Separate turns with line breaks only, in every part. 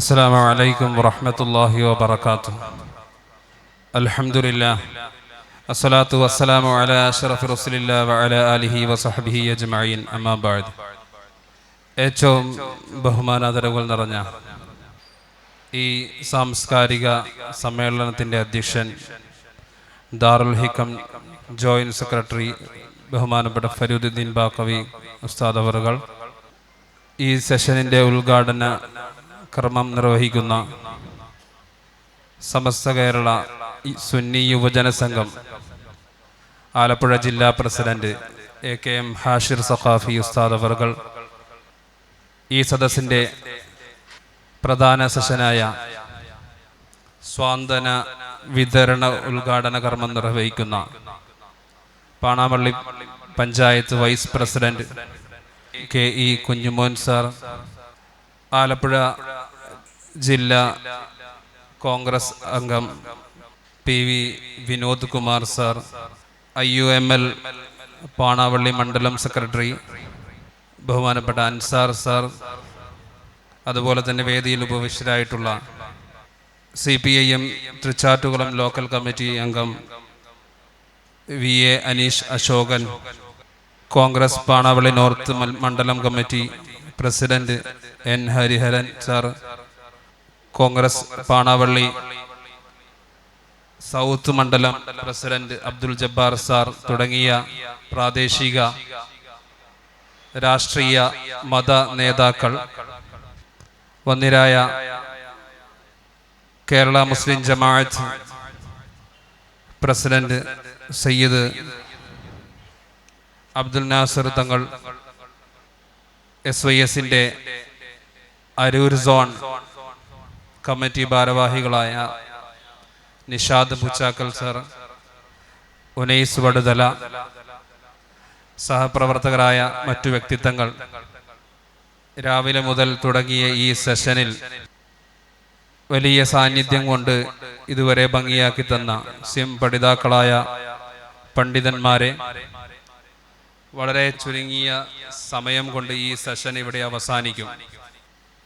السلام عليكم ورحمة الله وبركاته الحمد لله الصلاة والسلام على أشرف رسول الله وعلى آله وصحبه أجمعين أما بعد ഏറ്റവും ബഹുമാനാദരവുകൾ നിറഞ്ഞ ഈ സാംസ്കാരിക സമ്മേളനത്തിൻ്റെ അധ്യക്ഷൻ ദാറുൽ ഹിക്കം ജോയിന്റ് സെക്രട്ടറി ബഹുമാനപ്പെട്ട ഫരീദുദ്ദീൻ ബാക്കവി ഉസ്താദ് അവറുകൾ ഈ സെഷനിൻ്റെ ഉദ്ഘാടന കർമ്മം നിർവഹിക്കുന്ന സമസ്ത കേരള സുന്നി യുവജന സംഘം ആലപ്പുഴ ജില്ലാ president A K M Hashir Saqafi ഉസ്താദ് അവർകൾ ഈ സദസ്സിന്റെ പ്രധാന സെഷനായ സ്വാന്തന വിതരണ ഉദ്ഘാടന കർമ്മം നിർവഹിക്കുന്ന Panamalli panchayat vice president K E Kunjumon sir Alappuzha ജില്ലാ കോൺഗ്രസ് അംഗം P V Vinod Kumar sir I U M L Panavalli മണ്ഡലം സെക്രട്ടറി ബഹുമാനപ്പെട്ട അൻസാർ സാർ അതുപോലെ തന്നെ വേദിയിൽ ഉപവിഷ്ടരായിട്ടുള്ള C P I M Thrichattukulam local committee അംഗം V A Aneesh Ashokan Congress Panavalli north മണ്ഡലം committee president N Hariharan sir Congress Panavalli south മണ്ഡലം president Abdul Jabbar sir തുടങ്ങിയ പ്രാദേശിക രാഷ്ട്രീയ മത നേതാക്കൾ വന്നിരായ Kerala Muslim Jamaat president Sayyid Abdul Nasar Thangal S Y എസിന്റെ Aroor zone committee ഭാരവാഹികളായ നിഷാദ് പുച്ചാക്കൽ സർ ഉനൈസ് വടുതല സഹപ്രവർത്തകരായ മറ്റു വ്യക്തിത്വങ്ങൾ രാവിലെ മുതൽ തുടങ്ങിയ ഈ സെഷനിൽ വലിയ സാന്നിധ്യം കൊണ്ട് ഇതുവരെ ഭംഗിയാക്കി തന്ന സിം പഠിതാക്കളായ പണ്ഡിതന്മാരെ വളരെ ചുരുങ്ങിയ സമയം കൊണ്ട് ഈ സെഷൻ ഇവിടെ അവസാനിക്കും.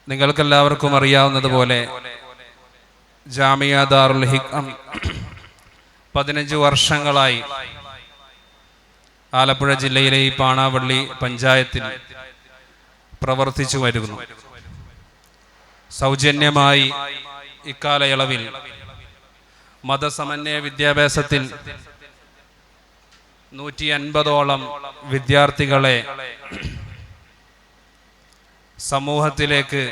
നിങ്ങൾക്കെല്ലാവർക്കും അറിയാവുന്നതുപോലെ ജാമിയ ദാറുൽ ഹിക്കം പതിനഞ്ച് വർഷങ്ങളായി ആലപ്പുഴ ജില്ലയിലെ ഈ പാണാവള്ളി പഞ്ചായത്തിൽ പ്രവർത്തിച്ചു വരുന്നു. സൗജന്യമായി ഇക്കാലയളവിൽ മതസമന്വയ വിദ്യാഭ്യാസത്തിൽ നൂറ്റി അൻപതോളം വിദ്യാർത്ഥികളെ സമൂഹത്തിലേക്ക്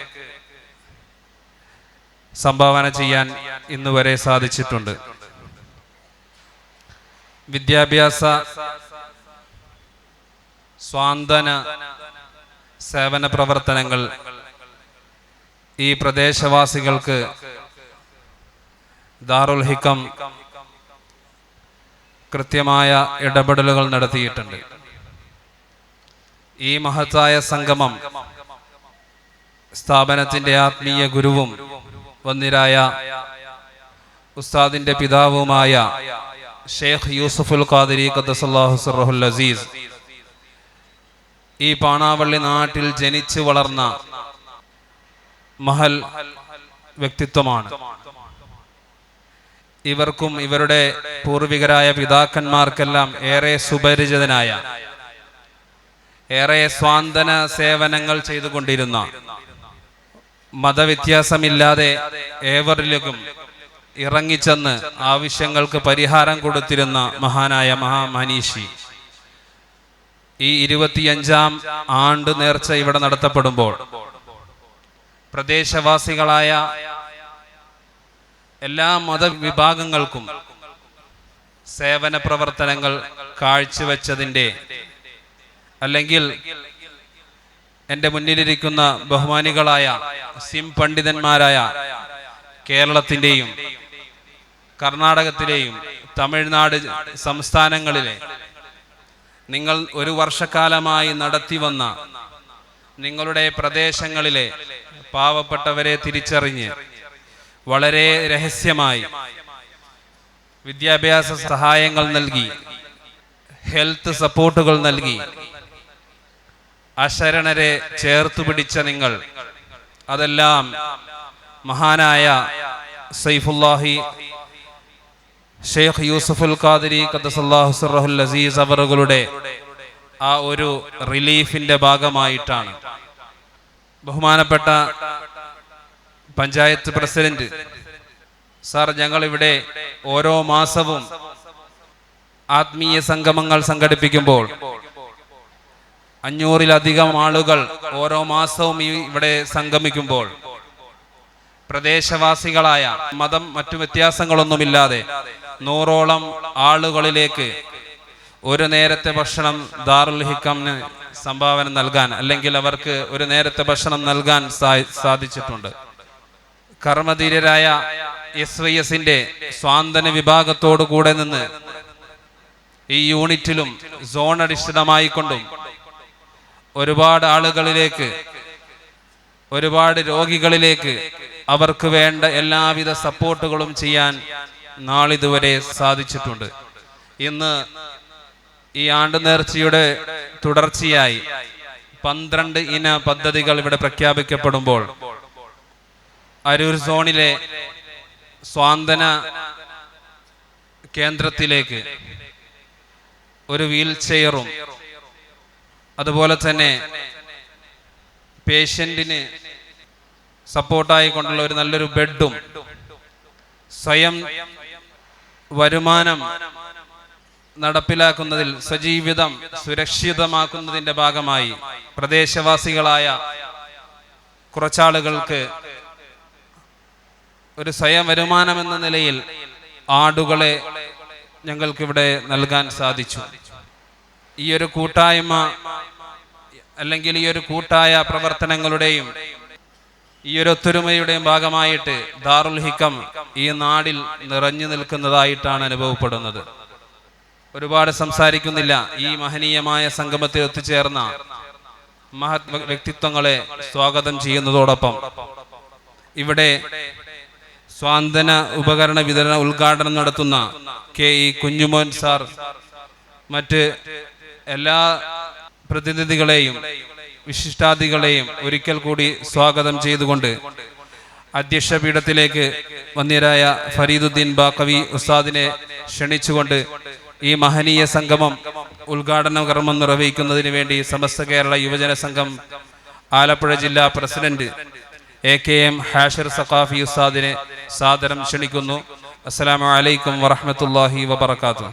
സംഭാവന ചെയ്യാൻ ഇന്ന് വരെ സാധിച്ചിട്ടുണ്ട്. വിദ്യാഭ്യാസ സ്വാന്തന സേവന പ്രവർത്തനങ്ങൾ ഈ പ്രദേശവാസികൾക്ക് ദാറുൽ ഹിക്കം കൃത്യമായ ഇടപെടലുകൾ നടത്തിയിട്ടുണ്ട്. ഈ മഹത്തായ സംഗമം സ്ഥാപനത്തിന്റെ ആത്മീയ ഗുരുവും വന്നിരായ ഉസ്താദിന്റെ പിതാവുമായ ഷെയ്ഖ് യൂസഫുൽ ഖാദിരി ഖദ്ദസല്ലാഹു സിറഹുൽ അസീസ് ഈ പാണാവള്ളി നാട്ടിൽ ജനിച്ചു വളർന്ന മഹൽ വ്യക്തിത്വമാണ്. ഇവർക്കും ഇവരുടെ പൂർവികരായ പിതാക്കന്മാർക്കെല്ലാം ഏറെ സുപരിചിതനായ ഏറെ സ്വാന്തന സേവനങ്ങൾ ചെയ്തുകൊണ്ടിരുന്ന മതവ്യത്യാസമില്ലാതെ ഏവരിലേക്കും ഇറങ്ങിച്ചെന്ന് ആവശ്യങ്ങൾക്ക് പരിഹാരം കൊടുത്തിരുന്ന മഹാനായ മഹാമനീഷി. ഈ ഇരുപത്തിയഞ്ചാം ആണ്ട് നേർച്ച ഇവിടെ നടത്തപ്പെടുമ്പോൾ പ്രദേശവാസികളായ എല്ലാ മതവിഭാഗങ്ങൾക്കും സേവന പ്രവർത്തനങ്ങൾ കാഴ്ചവെച്ചതിന്റെ അല്ലെങ്കിൽ എന്റെ മുന്നിലിരിക്കുന്ന ബഹുമാനികളായ സിം പണ്ഡിതന്മാരായ കേരളത്തിന്റെയും കർണാടകത്തിലെയും തമിഴ്നാട് സംസ്ഥാനങ്ങളിലെ നിങ്ങൾ ഒരു വർഷക്കാലമായി നടത്തി വന്ന നിങ്ങളുടെ പ്രദേശങ്ങളിലെ പാവപ്പെട്ടവരെ തിരിച്ചറിഞ്ഞ് വളരെ രഹസ്യമായി വിദ്യാഭ്യാസ സഹായങ്ങൾ നൽകി ഹെൽത്ത് സപ്പോർട്ടുകൾ നൽകി അശരണരെ ചേർത്തു പിടിച്ച നിങ്ങൾ. അതെല്ലാം മഹാനായ സൈഫുല്ലാഹി ഷെയ്ഖ് യൂസഫുൽ ഖാദിരി ഖദ്ദസല്ലാഹു സിറഹുൽ അസീസ് അവറുകളുടെ ആ ഒരു റിലീഫിന്റെ ഭാഗമായിട്ടാണ്. ബഹുമാനപ്പെട്ട പഞ്ചായത്ത് പ്രസിഡന്റ് സാർ ഞങ്ങളിവിടെ ഓരോ മാസവും ആത്മീയ സംഗമങ്ങൾ സംഘടിപ്പിക്കുമ്പോൾ അഞ്ഞൂറിലധികം ആളുകൾ ഓരോ മാസവും ഈ ഇവിടെ സംഗമിക്കുമ്പോൾ പ്രദേശവാസികളായ മതം മറ്റു വ്യത്യാസങ്ങളൊന്നുമില്ലാതെ നൂറോളം ആളുകളിലേക്ക് ഒരു നേരത്തെ ഭക്ഷണം ദാറുൽ സംഭാവന നൽകാൻ അല്ലെങ്കിൽ അവർക്ക് ഒരു നേരത്തെ ഭക്ഷണം നൽകാൻ സാധിച്ചിട്ടുണ്ട്. കർമ്മധീരരായ എസ് വൈ എസിന്റെ സ്വാന്തന വിഭാഗത്തോടു കൂടെ നിന്ന് ഈ യൂണിറ്റിലും സോൺ അധിഷ്ഠിതമായിക്കൊണ്ടും ഒരുപാട് ആളുകളിലേക്ക് ഒരുപാട് രോഗികളിലേക്ക് അവർക്ക് വേണ്ട എല്ലാവിധ സപ്പോർട്ടുകളും ചെയ്യാൻ നാളിതുവരെ സാധിച്ചിട്ടുണ്ട്. ഇന്ന് ഈ ആണ്ട് നേർച്ചയുടെ തുടർച്ചയായി പന്ത്രണ്ട് ഇന പദ്ധതികൾ ഇവിടെ പ്രഖ്യാപിക്കപ്പെടുമ്പോൾ അരൂർ സോണിലെ സ്വാന്തന കേന്ദ്രത്തിലേക്ക് ഒരു വീൽ ചെയറും അതുപോലെ തന്നെ പേഷ്യന്റിന് സപ്പോർട്ടായി കൊണ്ടുള്ള ഒരു നല്ലൊരു ബെഡും സ്വയം വരുമാനം നടപ്പിലാക്കുന്നതിൽ സജീവിതം സുരക്ഷിതമാക്കുന്നതിന്റെ ഭാഗമായി പ്രദേശവാസികളായ കുറച്ചാളുകൾക്ക് ഒരു സ്വയം വരുമാനം എന്ന നിലയിൽ ആടുകളെ ഞങ്ങൾക്കിവിടെ നൽകാൻ സാധിച്ചു. ഈ ഒരു കൂട്ടായ്മ അല്ലെങ്കിൽ ഈ ഒരു കൂട്ടായ പ്രവർത്തനങ്ങളുടെയും ഈ ഒരു ഒത്തൊരുമയുടെയും ഭാഗമായിട്ട് ദാറുൽ ഹിക്കം ഈ നാടിൽ നിറഞ്ഞു നിൽക്കുന്നതായിട്ടാണ് അനുഭവപ്പെടുന്നത്. ഒരുപാട് സംസാരിക്കുന്നില്ല. ഈ മഹനീയമായ സംഗമത്തിൽ ഒത്തുചേർന്ന മഹത് വ്യക്തിത്വങ്ങളെ സ്വാഗതം ചെയ്യുന്നതോടൊപ്പം ഇവിടെ സ്വാന്തന ഉപകരണ വിതരണ ഉദ്ഘാടനം നടത്തുന്ന കെ ഇ കുഞ്ഞുമോൻ സാർ മറ്റ് എല്ലാ പ്രതിനിധികളെയും വിശിഷ്ടാദികളെയും ഒരിക്കൽ കൂടി സ്വാഗതം ചെയ്തുകൊണ്ട് അധ്യക്ഷ പീഠത്തിലേക്ക് ഫരീദുദ്ദീൻ ബാക്കവി ഉസ്താദിനെ ക്ഷണിച്ചുകൊണ്ട് ഈ മഹനീയ സംഗമം ഉദ്ഘാടന കർമ്മം നിർവഹിക്കുന്നതിന് വേണ്ടി സമസ്ത കേരള യുവജന സംഘം ആലപ്പുഴ ജില്ലാ president A K M Hashir Saqafi ഉസ്താദിനെ സാദരം ക്ഷണിക്കുന്നു. അസ്സലാമു അലൈക്കും വറഹ്മത്തുള്ളാഹി വബറകാതുഹു.